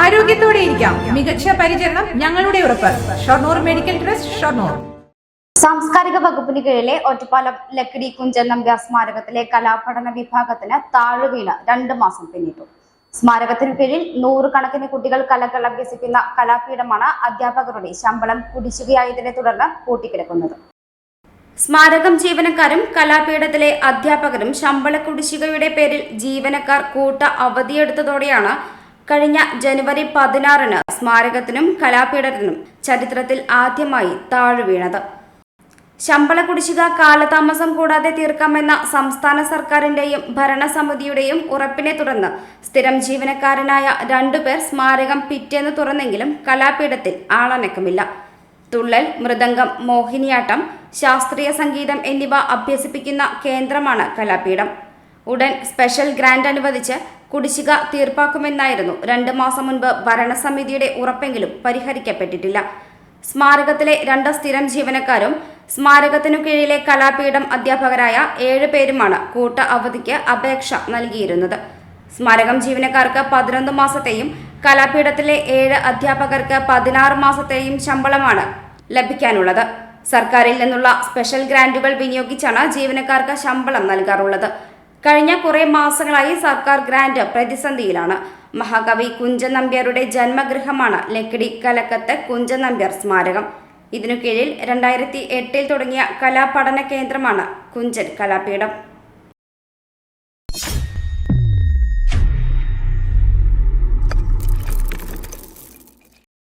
ആരോഗ്യത്തോടെ ഇരിക്കാം. മികച്ച പരിചരണം ഞങ്ങളുടെ ഉറപ്പ്. Shoranur medical trust Shoranur. സാംസ്കാരിക വകുപ്പിന് കീഴിലെ ഒറ്റപ്പാലം ലക്കിടി കുഞ്ചൻ നമ്പ്യാർ സ്മാരകത്തിലെ കലാപഠന വിഭാഗത്തിന് താഴ്വീണ് രണ്ട് മാസം പിന്നിട്ടു. സ്മാരകത്തിന് കീഴിൽ നൂറുകണക്കിന് കുട്ടികൾ കലകൾ അഭ്യസിക്കുന്ന കലാപീഠമാണ് അധ്യാപകരുടെ ശമ്പളം കുടിശ്ശികയായതിനെ തുടർന്ന് കൂട്ടിക്കിടക്കുന്നത് സ്മാരകം ജീവനക്കാരും കലാപീഠത്തിലെ അധ്യാപകരും ശമ്പള കുടിശ്ശികയുടെ പേരിൽ ജീവനക്കാർ കൂട്ട അവധിയെടുത്തതോടെയാണ് കഴിഞ്ഞ ജനുവരി പതിനാറിന് സ്മാരകത്തിനും കലാപീഠത്തിനും ചരിത്രത്തിൽ ആദ്യമായി താഴ്വീണത് ശമ്പള കുടിശ്ശിക കാലതാമസം കൂടാതെ തീർക്കാമെന്ന സംസ്ഥാന സർക്കാരിന്റെയും ഭരണസമിതിയുടെയും ഉറപ്പിനെ തുടർന്ന് സ്ഥിരം ജീവനക്കാരനായ രണ്ടുപേർ സ്മാരകം പിറ്റേന്ന് തുറന്നെങ്കിലും കലാപീഠത്തിൽ ആളനക്കമില്ല. തുള്ളൽ മൃദംഗം മോഹിനിയാട്ടം ശാസ്ത്രീയ സംഗീതം എന്നിവ അഭ്യസിപ്പിക്കുന്ന കേന്ദ്രമാണ് കലാപീഠം. ഉടൻ സ്പെഷ്യൽ ഗ്രാന്റ് അനുവദിച്ച് കുടിശ്ശിക തീർപ്പാക്കുമെന്നായിരുന്നു രണ്ട് മാസം മുൻപ് ഭരണസമിതിയുടെ ഉറപ്പെങ്കിലും പരിഹരിക്കപ്പെട്ടിട്ടില്ല. സ്മാരകത്തിലെ രണ്ട് സ്ഥിരം ജീവനക്കാരും സ്മാരകത്തിനു കീഴിലെ കലാപീഠം അധ്യാപകരായ ഏഴ് പേരുമാണ് കൂട്ട അവധിക്ക് അപേക്ഷ നൽകിയിരുന്നത്. സ്മാരകം ജീവനക്കാർക്ക് പതിനൊന്ന് മാസത്തെയും കലാപീഠത്തിലെ ഏഴ് അധ്യാപകർക്ക് പതിനാറ് മാസത്തെയും ശമ്പളമാണ് ലഭിക്കാനുള്ളത്. സർക്കാരിൽ നിന്നുള്ള സ്പെഷ്യൽ ഗ്രാന്റുകൾ വിനിയോഗിച്ചാണ് ജീവനക്കാർക്ക് ശമ്പളം നൽകാറുള്ളത്. കഴിഞ്ഞ കുറെ മാസങ്ങളായി സർക്കാർ ഗ്രാന്റ് പ്രതിസന്ധിയിലാണ്. മഹാകവി കുഞ്ചൻ നമ്പ്യാരുടെ ജന്മഗൃഹമാണ് ലക്കിടി കലക്കത്ത് കുഞ്ചൻ നമ്പ്യാർ സ്മാരകം. ഇതിനു കീഴിൽ രണ്ടായിരത്തി എട്ടിൽ തുടങ്ങിയ കലാപഠന കേന്ദ്രമാണ് കുഞ്ചൻ കലാപീഠം.